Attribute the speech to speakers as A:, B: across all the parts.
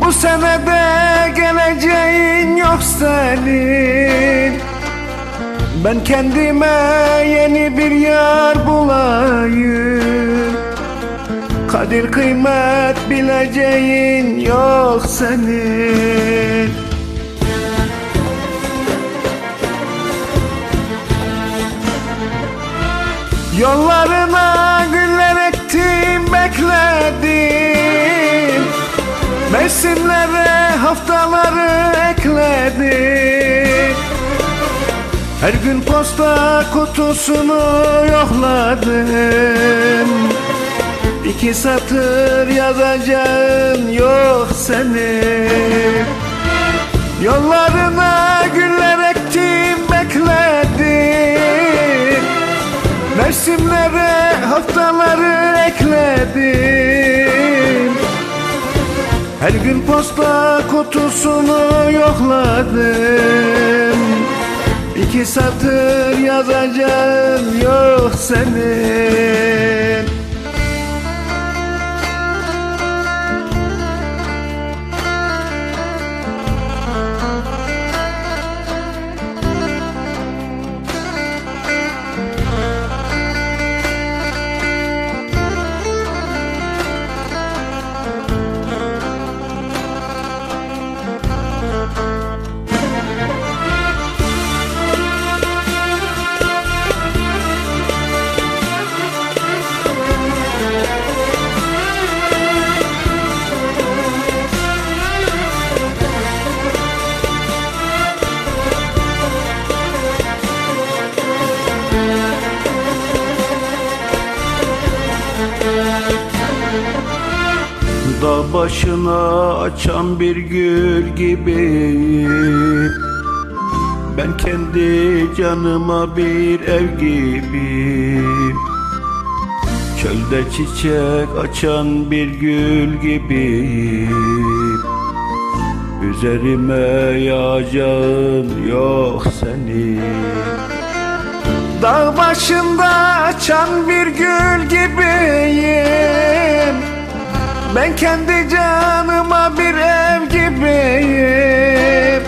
A: Bu senede geleceğin yok senin. Ben kendime yeni bir yar bulayım. Kadir kıymet bileceğin yok senin. Yollarına güller ektim bekledim Mevsimlere haftaları ekledim. Her gün posta kutusunu yokladım. İki satır yazacağın yok senin Yollarına güller ektim bekledim. Mevsimlere haftaları ekledim Her gün posta kutusunu yokladım. İki satır yazacağın yok senin başına açan bir gül gibiyim. Ben kendi canıma bir ev gibiyim. Çölde çiçek açan bir gül gibiyim. Üzerime yağacağın yok senin. Dağ başında açan bir gül gibiyim Ben kendi canıma bir ev gibiyim.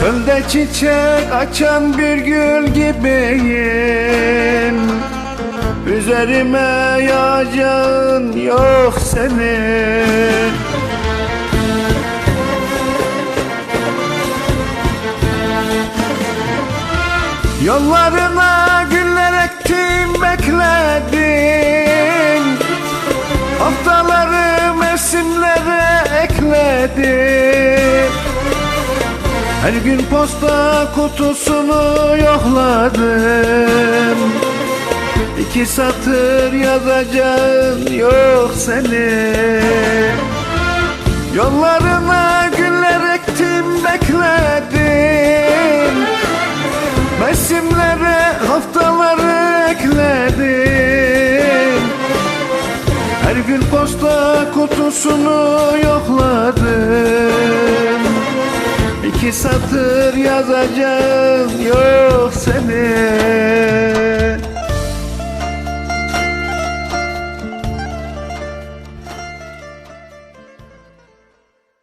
A: Çölde çiçek açan bir gül gibiyim. Üzerime yağacağın yok senin. Yollarına güller ektim bekledim Haftaları mevsimlere ekledim. Her gün posta kutusunu yokladım. İki satır yazacağın yok senin. Yollarına güller Her gün posta kutusunu yokladım. İki satır yazacağım yok senin